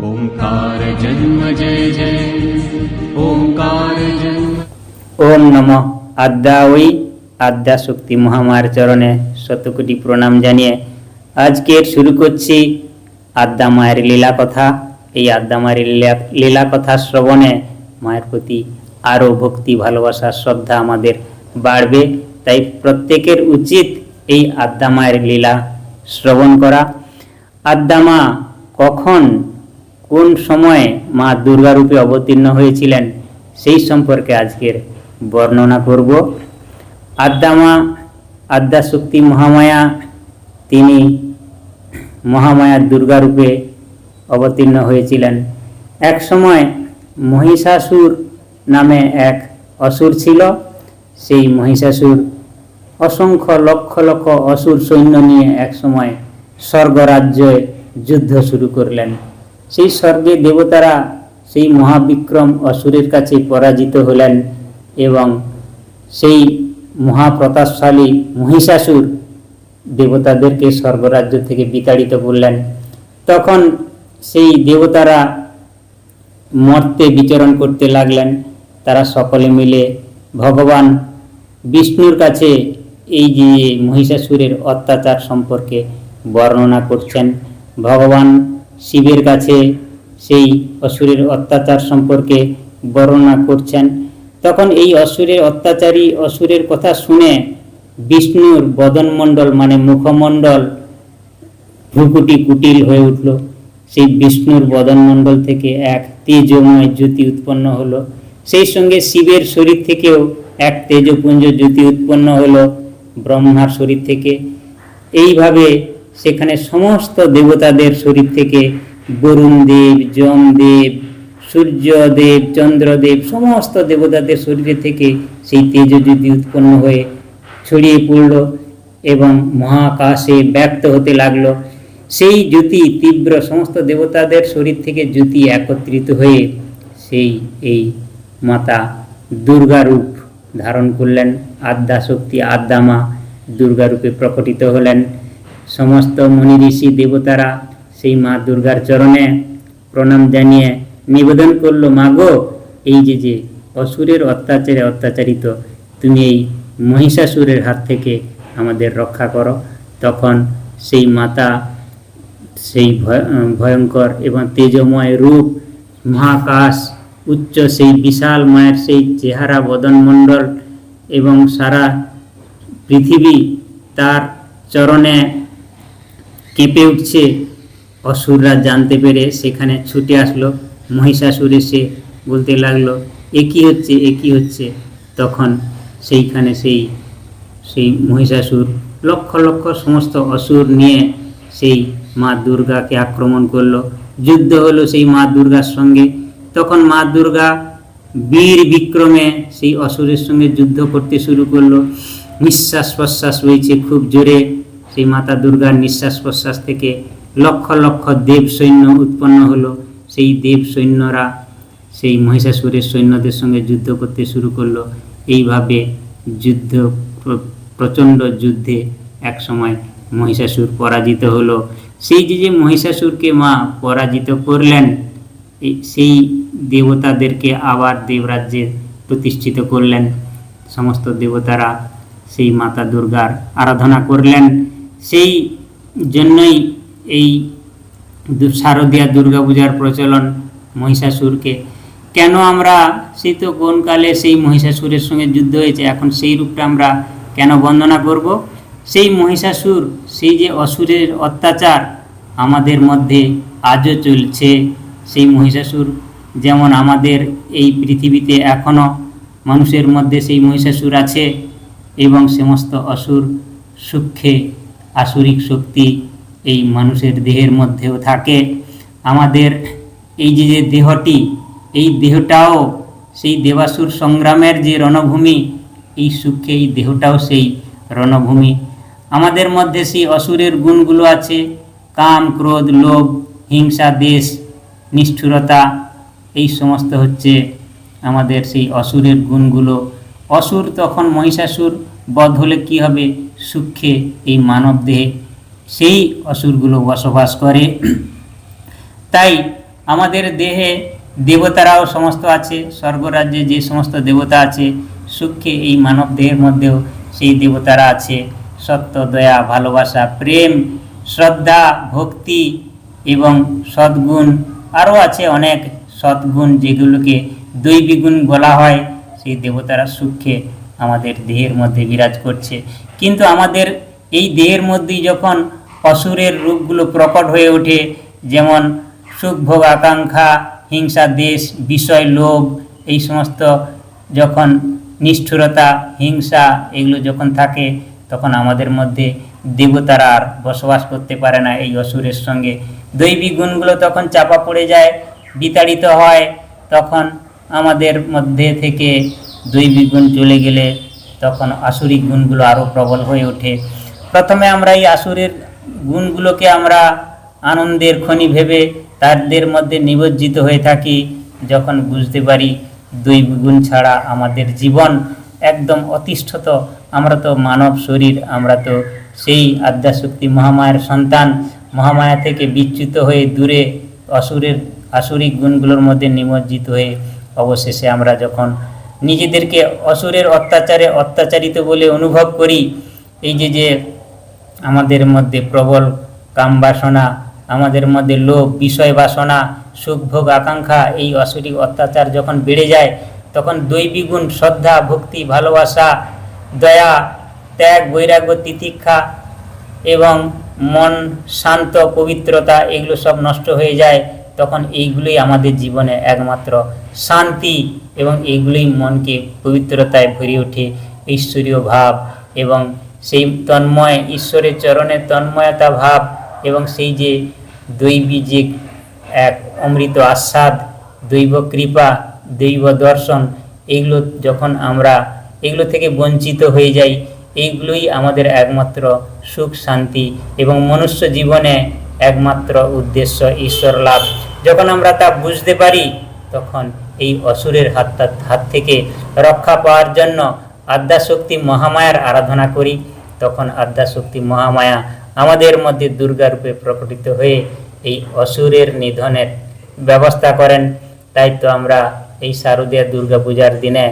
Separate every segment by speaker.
Speaker 1: ओङ्कार जन्म जय जय ओङ्कार जन्म
Speaker 2: ওম নম আদ্যা ওই আদ্যা শক্তি মহামার চরণে শতকোটি প্রণাম জানিয়ে আজকের শুরু করছি আদ্যা মায়ের লীলা কথা এই আদ্যা মায়ের লীলা লীলা কথা শ্রবণে মায়ের প্রতি আরও ভক্তি ভালোবাসা শ্রদ্ধা আমাদের বাড়বে তাই প্রত্যেকের উচিত এই আদ্যা মায়ের লীলা শ্রবণ করা আদ্যা মা কখন কোন সময়ে মা দুর্গা রূপে অবতীর্ণ হয়েছিলেন সেই সম্পর্কে আজকের বর্ণনা করব। আদ্যামা আদ্যা শক্তি মহামায়া, তিনি মহামায়া দুর্গা রূপে অবতীর্ণ হয়েছিলেন। এক সময় মহিষাসুর নামে এক অসুর ছিল। সেই মহিষাসুর অসংখ্য লক্ষ লক্ষ অসুর সৈন্য নিয়ে এক সময় স্বর্গরাজ্যে যুদ্ধ শুরু করলেন। সেই স্বর্গে দেবতারা সেই মহাবিক্রম অসুরের কাছে পরাজিত হলেন এবং সেই মহাপ্রতাপশালী মহিষাসুর দেবতাদেরকে স্বর্গরাজ্য থেকে বিতাড়িত করলেন। তখন সেই দেবতারা মর্তে বিচরণ করতে লাগলেন। তারা সকলে মিলে ভগবান বিষ্ণুর কাছে এই যে মহিষাসুরের অত্যাচার সম্পর্কে বর্ণনা করছেন। ভগবান শিবের কাছে সেই অসুরের অত্যাচার সম্পর্কে বর্ণনা করছেন। তখন এই অসুরের অত্যাচারী অসুরের কথা শুনে বিষ্ণুর বদনমণ্ডল মানে মুখমণ্ডল ভ্রুকুটি কুটিল হয়ে উঠল। সেই বিষ্ণুর বদনমণ্ডল থেকে এক তেজময় জ্যোতি উৎপন্ন হলো। সেই সঙ্গে শিবের শরীর থেকেও এক তেজপুঞ্জ জ্যোতি উৎপন্ন হলো ব্রহ্মার শরীর থেকে। এইভাবে সেখানে সমস্ত দেবতাদের শরীর থেকে বরুণ দেব যমদেব, সূর্যদেব, চন্দ্রদেব, সমস্ত দেবতাদের শরীরে থেকে সেই তেজজ্যোতি উৎপন্ন হয়ে ছড়িয়ে পড়ল এবং মহাকাশে ব্যক্ত হতে লাগল। সেই জ্যোতি তীব্র সমস্ত দেবতাদের শরীর থেকে জ্যোতি একত্রিত হয়ে সেই এই মাতা দুর্গা রূপ ধারণ করলেন। আদ্যা শক্তি আদ্যা মা দুর্গা রূপে প্রকটিত হলেন। সমস্ত মুনি ঋষি দেবতারা সেই মা দুর্গার চরণে প্রণাম জানিয়ে নিবেদন করল, মাগো, এই যে যে অসুরের অত্যাচারে অত্যাচারিত, তুমি এই মহিষাসুরের হাত থেকে আমাদের রক্ষা করো। তখন সেই মাতা সেই ভয়- ভয়ঙ্কর এবং তেজময় রূপ, মহাকাশ, উচ্চ সেই বিশাল মায়ের সেই চেহারা বদনমণ্ডল এবং সারা পৃথিবী তার চরণে কেঁপে উঠছে। অসুররা জানতে পেরে সেখানে ছুটে আসলো। মহিষাসুর এসে বলতে লাগল, এ কী হচ্ছে? এ কী হচ্ছে? তখন সেইখানে সেই সেই মহিষাসুর, লক্ষ লক্ষ সমস্ত অসুর নিয়ে সেই মা দুর্গাকে আক্রমণ করল। যুদ্ধ হলো সেই মা দুর্গার সঙ্গে। তখন মা দুর্গা বীর বিক্রমে সেই অসুরের সঙ্গে যুদ্ধ করতে শুরু করল। নিঃশ্বাস প্রশ্বাস রয়েছে খুব জোরে। সেই মাতা দুর্গার নিঃশ্বাস প্রশ্বাস থেকে লক্ষ লক্ষ দেব সৈন্য উৎপন্ন হলো। সেই দেব সৈন্যরা সেই মহিষাসুরের সৈন্যদের সঙ্গে যুদ্ধ করতে শুরু করল। এইভাবে যুদ্ধ প্রচণ্ড যুদ্ধে এক সময় মহিষাসুর পরাজিত হলো। সেই যে যে মহিষাসুরকে মা পরাজিত করলেন সেই দেবতাদেরকে আবার দেবরাজ্যে প্রতিষ্ঠিত করলেন। সমস্ত দেবতারা সেই মাতা দুর্গার আরাধনা করলেন। সেই জন্যই এই শারদীয়া দুর্গাপূজার প্রচলন মহিষাসুরকে। কেন আমরা সেই তো কোনকালে সেই মহিষাসুরের সঙ্গে যুদ্ধ হয়েছে? এখন সেই রূপটা আমরা কেন বন্দনা করব? সেই মহিষাসুর, সেই যে অসুরের অত্যাচার আমাদের মধ্যে আজও চলছে, সেই মহিষাসুর যেমন আমাদের এই পৃথিবীতে এখনও মানুষের মধ্যে সেই মহিষাসুর আছে এবং সমস্ত অসুর সূক্ষ্মে আসুরিক শক্তি এই মানুষের দেহের মধ্যেও থাকে। আমাদের এই যে যে দেহটি, এই দেহটাও সেই দেবাসুর সংগ্রামের যে রণভূমি, এই সূক্ষ্মে এই দেহটাও সেই রণভূমি। আমাদের মধ্যে সেই অসুরের গুণগুলো আছে, কাম, ক্রোধ, লোভ, হিংসা, দেশ, নিষ্ঠুরতা, এই সমস্ত হচ্ছে আমাদের সেই অসুরের গুণগুলো। অসুর তখন মহিষাসুর, বধ হলে কী হবে? সূক্ষ্মে এই মানব দেহে সেই অসুরগুলো বসবাস করে। তাই আমাদের দেহে দেবতারাও সমস্ত আছে, স্বর্গরাজ্যে যে সমস্ত দেবতা আছে, সুখে এই মানব দেহের মধ্যেও সেই দেবতারা আছে। সত্য, দয়া, ভালোবাসা, প্রেম, শ্রদ্ধা, ভক্তি এবং সদ্গুণ আরও আছে অনেক সদ্গুণ যেগুলোকে দৈবী গুণ বলা হয়। সেই দেবতারা সুখে আমাদের দেহের মধ্যে বিরাজ করছে। কিন্তু আমাদের এই দেহের মধ্যেই যখন অসুরের রূপগুলো প্রকট হয়ে ওঠে, যেমন সুখ, ভোগ, আকাঙ্ক্ষা, হিংসা, দেশ, বিষয়, লোভ, এই সমস্ত যখন নিষ্ঠুরতা, হিংসা, এগুলো যখন থাকে, তখন আমাদের মধ্যে দেবতারা আর বসবাস করতে পারে না এই অসুরের সঙ্গে। দৈবী গুণগুলো তখন চাপা পড়ে যায়, বিতাড়িত হয়, তখন আমাদের মধ্যে থেকে দৈবী গুণ চলে গেলে তখন আসুরিক গুণগুলো আরও প্রবল হয়ে ওঠে। প্রথমে আমরা এই আসুরের গুণগুলোকে আমরা আনন্দের খনি ভেবে তাদের মধ্যে নিমজ্জিত হয়ে থাকি, যখন বুঝতে পারি দৈব গুণ ছাড়া আমাদের জীবন একদম অতিষ্ঠত। আমরা তো মানব শরীর, আমরা তো সেই আদ্যাশক্তি মহামায়ের সন্তান। মহামায়া থেকে বিচ্যুত হয়ে দূরে অসুরের আসুরিক গুণগুলোর মধ্যে নিমজ্জিত হয়ে অবশেষে আমরা যখন নিজেদেরকে অসুরের অত্যাচারে অত্যাচারিত বলে অনুভব করি। এই যে যে আমাদের মধ্যে প্রবল কাম বাসনা, আমাদের মধ্যে লোভ, বিষয় বাসনা, সুখ ভোগ আকাঙ্ক্ষা, এই অসুরিক অত্যাচার যখন বেড়ে যায়, তখন দৈবিগুণ শ্রদ্ধা, ভক্তি, ভালোবাসা, দয়া, ত্যাগ, বৈরাগ্য, তিতিক্ষা এবং মন শান্ত, পবিত্রতা, এগুলো সব নষ্ট হয়ে যায়। তখন এইগুলোই আমাদের জীবনে একমাত্র শান্তি এবং এইগুলোই মনকে পবিত্রতায় ভরে ওঠে। ঈশ্বরীয় ভাব এবং সেই তন্ময়, ঈশ্বরের চরণে তন্ময়তা ভাব এবং সেই যে দৈবী যে এক অমৃত আস্বাদ, দৈব কৃপা, দৈব দর্শন এগুলো যখন আমরা এগুলো থেকে বঞ্চিত হয়ে যাই, এইগুলোই আমাদের একমাত্র সুখ, শান্তি এবং মনুষ্য জীবনে একমাত্র উদ্দেশ্য ঈশ্বর লাভ। যখন আমরা তা বুঝতে পারি, তখন এই অসুরের হাত হাত থেকে রক্ষা পাওয়ার জন্য আদ্যাশক্তি মহামায়ার আরাধনা করি। তখন আদ্যাশক্তি মহামায়া আমাদের মধ্যে দুর্গা রূপে প্রকটিত হয়ে এই অসুরের নিধনের ব্যবস্থা করেন। তাই তো আমরা এই শারদীয় দুর্গা পূজার দিনে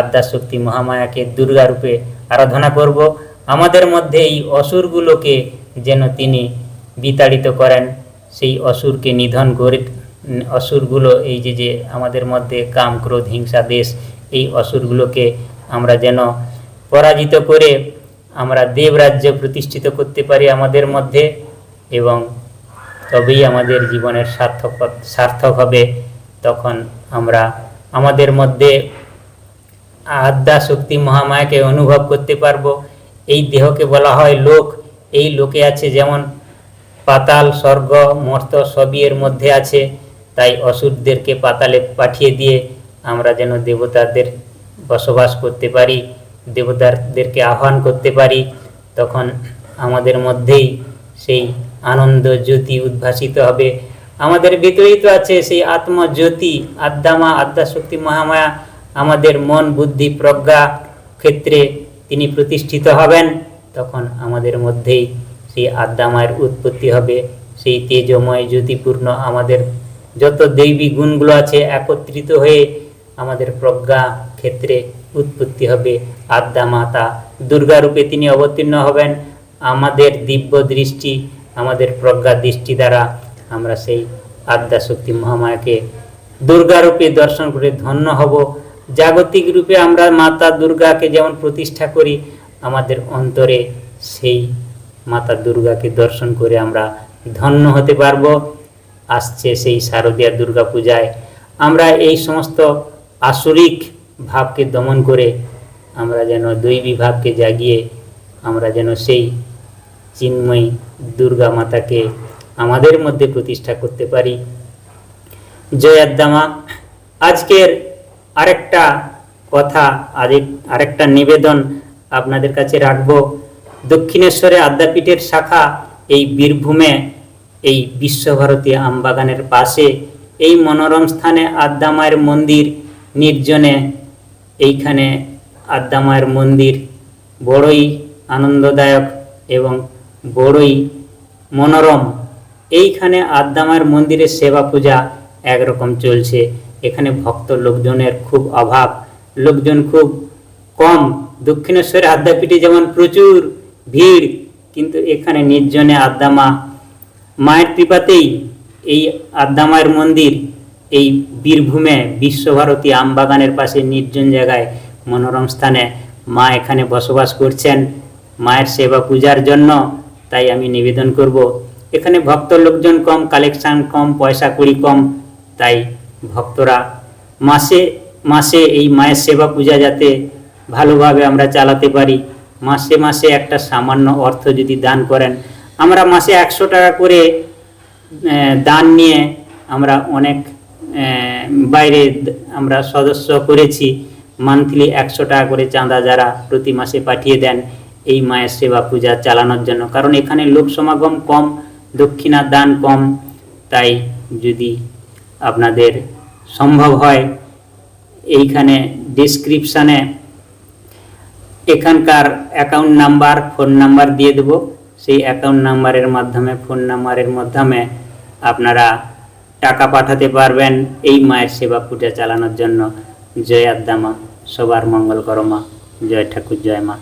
Speaker 2: আদ্যাশক্তি মহামায়াকে দুর্গা রূপে আরাধনা করব। আমাদের মধ্যে এই অসুরগুলোকে যেন তিনি বিতাড়িত করেন। সেই অসুরকে নিধন করে, অসুরগুলো এই যে যে আমাদের মধ্যে কাম, ক্রোধ, হিংসা, দেশ, এই অসুরগুলোকে আমরা যেন পরাজিত করে আমরা দেবরাজ্য প্রতিষ্ঠিত করতে পারি আমাদের মধ্যে এবং তবেই আমাদের জীবনের সার্থক সার্থক হবে। তখন আমরা আমাদের মধ্যে আদ্যা শক্তি মহামায়াকে অনুভব করতে পারব। এই দেহকে বলা হয় লোক। এই লোকে আছে যেমন পাতাল স্বর্গ মর্ত সবই এর মধ্যে আছে। তাই অসুরদেরকে পাতালে পাঠিয়ে দিয়ে আমরা যেন দেবতাদের বসবাস করতে পারি, দেবতাদেরকে আহ্বান করতে পারি। তখন আমাদের মধ্যেই সেই আনন্দ জ্যোতি উদ্ভাসিত হবে। আমাদের ভিতরেই তো আছে সেই আত্মজ্যোতি, আদ্যামা, আদ্যাশক্তি মহামায়া। আমাদের মন, বুদ্ধি, প্রজ্ঞা ক্ষেত্রে তিনি প্রতিষ্ঠিত হবেন। তখন আমাদের মধ্যেই সেই আদ্যামায়ের উৎপত্তি হবে। সেই তেজময় জ্যোতিপূর্ণ আমাদের যত দৈবী গুণগুলো আছে একত্রিত হয়ে আমাদের প্রজ্ঞা ক্ষেত্রে উৎপত্তি হবে। আদ্যা মাতা দুর্গা রূপে তিনি অবতীর্ণ হবেন। আমাদের দিব্য দৃষ্টি, আমাদের প্রজ্ঞা দৃষ্টি দ্বারা আমরা সেই আদ্যা শক্তি মহামায়াকে দুর্গা রূপে দর্শন করে ধন্য হব। জাগতিক রূপে আমরা মাতা দুর্গাকে যেমন প্রতিষ্ঠা করি, আমাদের অন্তরে সেই মাতা দুর্গাকে দর্শন করে আমরা ধন্য হতে পারব। আসছে সেই শারদীয় দুর্গা পূজায়। আমরা এই সমস্ত আসরিক ভাবকে দমন করে আমরা যেন দৈবী ভাবকে জাগিয়ে আমরা যেন সেই চিন্ময়ী দুর্গা মাতাকে আমাদের মধ্যে প্রতিষ্ঠা করতে পারি। জয়াদ্দামা আজকের আরেকটা কথা আরেক আরেকটা নিবেদন আপনাদের কাছে রাখব। দক্ষিণেশ্বরে আদ্যাপীঠের শাখা এই বীরভূমে এই বিশ্বভারতী আমবাগানের পাশে। এই মনোরম স্থানে আদ্যামায়ের মন্দির, নির্জনে এইখানে আদ্যামায়ের মন্দির, বড়ই আনন্দদায়ক এবং বড়ই মনোরম। এইখানে আদ্দামার মন্দিরের সেবা পূজা একরকম চলছে। এখানে ভক্ত লোকজনের খুব অভাব, লোকজন খুব কম। দক্ষিণেশ্বরে আদ্যাপীঠে যেমন প্রচুর ভিড়, কিন্তু এখানে নির্জনে আদ্দামা। মায়ের কৃপাতেই এই আদ্দামায়ের মন্দির, এই বীরভূমে বিশ্বভারতী আমবাগানের পাশে নির্জন জায়গায় মনোরম স্থানে মা এখানে বসবাস করছেন। মায়ের সেবা পূজার জন্য তাই আমি নিবেদন করব। এখানে ভক্ত লোকজন কম, কালেকশন কম, পয়সা কড়ি কম, তাই ভক্তরা মাসে মাসে এই মায়ের সেবা পূজা যাতে ভালোভাবে আমরা চালাতে পারি। মাসে মাসে একটা সামান্য অর্থ যদি দান করেন, আমরা মাসে একশো টাকা করে দান নিয়ে আমরা অনেক বাইরে আমরা সদস্য করেছি। মান্থলি একশো টাকা করে চাঁদা যারা প্রতি মাসে পাঠিয়ে দেন এই মায়ের সেবা পূজা চালানোর জন্য। কারণ এখানে লোক সমাগম কম দক্ষিণার দান কম। তাই যদি আপনাদের সম্ভব হয়, এইখানে ডিসক্রিপশানে এখানকার অ্যাকাউন্ট নাম্বার ফোন নাম্বার দিয়ে দেব। সেই অ্যাকাউন্ট নাম্বারের মাধ্যমে ফোন নাম্বারের মাধ্যমে আপনারা টাকা পাঠাতে পারবেন এই মায়ের সেবা পূজা চালানোর জন্য। জয় আদ্দামা, সবার মঙ্গল করমা জয় ঠাকুর, জয় মা।